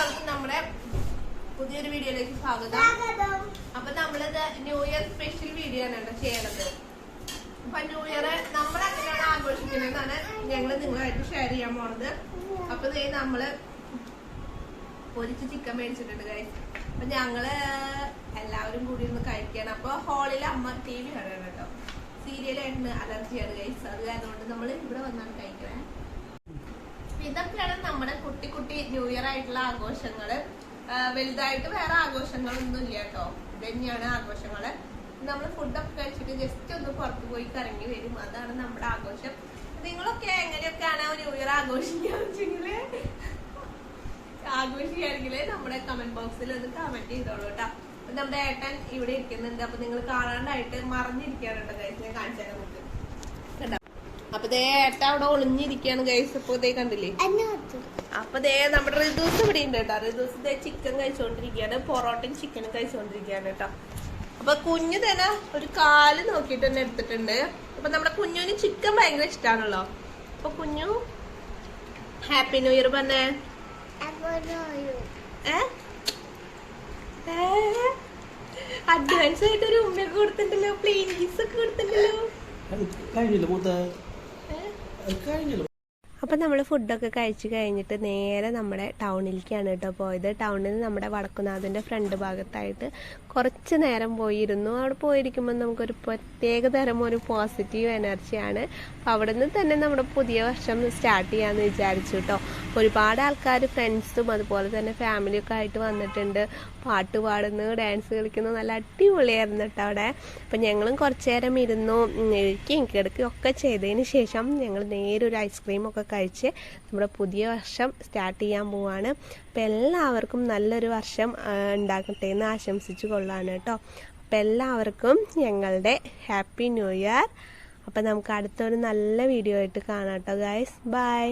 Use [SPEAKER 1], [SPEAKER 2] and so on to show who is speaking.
[SPEAKER 1] എല്ലാവർക്കും നമ്മുടെ പുതിയൊരു വീഡിയോയിലേക്ക് സ്വാഗതം. അപ്പൊ നമ്മളിത് ന്യൂ ഇയർ സ്പെഷ്യൽ വീഡിയോ ആണ് കേട്ടോ ചെയ്യണത്. അപ്പൊ ന്യൂ ഇയർ നമ്മൾ അങ്ങനെയാണ് ആഘോഷിക്കുന്നതെന്നാണ് ഞങ്ങൾ നിങ്ങളായിട്ട് ഷെയർ ചെയ്യാൻ പോണത്. അപ്പൊ ദേ നമ്മൾ പൊരിച്ച് ചിക്കൻ മേടിച്ചിട്ടുണ്ട് കൈ അപ്പൊ ഞങ്ങൾ എല്ലാവരും കൂടി ഒന്ന് കഴിക്കണം. അപ്പൊ ഹാളിൽ അമ്മ ടി വി കാണണം കേട്ടോ. സീരിയലായിട്ട് അലർജിയാണ് ഗൈസ് അത് കാരണം നമ്മൾ ഇവിടെ വന്നാണ് കഴിക്കണേ. ഇതൊക്കെയാണ് നമ്മുടെ കുട്ടി കുട്ടി ന്യൂ ഇയർ ആയിട്ടുള്ള ആഘോഷങ്ങൾ. വലുതായിട്ട് വേറെ ആഘോഷങ്ങളൊന്നും ഇല്ല കേട്ടോ. ഇത് തന്നെയാണ് ആഘോഷങ്ങൾ. നമ്മൾ ഫുഡൊക്കെ കഴിച്ചിട്ട് ജസ്റ്റ് ഒന്ന് പുറത്ത് പോയി കറങ്ങി വരും. അതാണ് നമ്മുടെ ആഘോഷം. നിങ്ങളൊക്കെ എങ്ങനെയൊക്കെയാണ് ന്യൂ ഇയർ ആഘോഷിക്കുക ആഘോഷിക്കുകയാണെങ്കിൽ നമ്മുടെ കമന്റ് ബോക്സിൽ ഒന്ന് കമന്റ് ചെയ്തോളൂ കേട്ടോ. നമ്മുടെ ഏട്ടൻ ഇവിടെ ഇരിക്കുന്നുണ്ട്. അപ്പൊ നിങ്ങൾ കാണാണ്ടായിട്ട് മറിഞ്ഞിരിക്കാറുണ്ട് കഴിച്ചാൽ ഞാൻ നമുക്ക് അപ്പൊ ദേ ഏട്ട അവിടെ ഒളിഞ്ഞിരിക്കാണ് ഗൈസ് ഇപ്പൊ ദേ കണ്ടില്ലേ? അപ്പൊ ദേ നമ്മുടെ റിദൂസ് ഇവിടെ ഉണ്ട് കേട്ടോ. റിദൂസ് ദേ ചിക്കൻ കഴിച്ചുകൊണ്ടിരിക്കുകയാണ് പൊറോട്ടയും ചിക്കനും കഴിച്ചുകൊണ്ടിരിക്കുകയാണ് കേട്ടോ. അപ്പൊ കുഞ്ഞു തന്നെ ഒരു കാൽ നോക്കിയിട്ട് തന്നെ എടുത്തിട്ടുണ്ട്. അപ്പൊ നമ്മുടെ കുഞ്ഞുവിന് ചിക്കൻ ഭയങ്കര ഇഷ്ടമാണല്ലോ അപ്പൊ കുഞ്ഞു ഹാപ്പി ന്യൂ ഇയർ പറഞ്ഞേ. അഡ്വാൻസ് ആയിട്ട് ഒരു ഉമ്മയൊക്കെ കൊടുത്തിട്ടുണ്ടല്ലോ. പ്ലീസ് ഒക്കെ കൊടുത്തിട്ടുണ്ടല്ലോ.
[SPEAKER 2] അത് കഴിഞ്ഞില്ല മൂത്ത അത് കഴിഞ്ഞില്ല
[SPEAKER 3] അപ്പം നമ്മൾ ഫുഡൊക്കെ കഴിച്ച് കഴിഞ്ഞിട്ട് നേരെ നമ്മുടെ ടൗണിലേക്കാണ് കേട്ടോ പോയത്. ടൗണിൽ നമ്മുടെ വടക്കുനാഥന്റെ ഫ്രണ്ട് ഭാഗത്തായിട്ട് കുറച്ച് നേരം പോയിരുന്നു. അവിടെ പോയിരിക്കുമ്പോൾ നമുക്കൊരു പ്രത്യേക തരം ഒരു പോസിറ്റീവ് എനർജിയാണ് അപ്പോൾ അവിടെ നിന്ന് തന്നെ നമ്മുടെ പുതിയ വർഷം സ്റ്റാർട്ട് ചെയ്യാമെന്ന് വിചാരിച്ചു കേട്ടോ. ഒരുപാട് ആൾക്കാർ ഫ്രണ്ട്സും അതുപോലെ തന്നെ ഫാമിലിയൊക്കെ ആയിട്ട് വന്നിട്ടുണ്ട്. പാട്ട് പാടുന്നു ഡാൻസ് കളിക്കുന്നു. നല്ല അടിപൊളിയായിരുന്നു കേട്ടോ അവിടെ. അപ്പം ഞങ്ങളും കുറച്ച് നേരം ഇരുന്നു ഇരിക്കുകയും കിടക്കുകയും ഒക്കെ ചെയ്തതിന് ശേഷം ഞങ്ങൾ നേരെ ഒരു ഐസ്ക്രീം ഒക്കെ കഴിച്ച് നമ്മുടെ പുതിയ വർഷം സ്റ്റാർട്ട് ചെയ്യാൻ പോവാണ്. അപ്പം എല്ലാവർക്കും നല്ലൊരു വർഷം ഉണ്ടാക്കട്ടെ എന്ന് ആശംസിച്ചു കൊള്ളാണ് കേട്ടോ. അപ്പം എല്ലാവർക്കും ഞങ്ങളുടെ ഹാപ്പി ന്യൂ ഇയർ അപ്പം നമുക്ക് അടുത്തൊരു നല്ല വീഡിയോ ആയിട്ട് കാണാം കേട്ടോ ഗായ്സ് ബൈ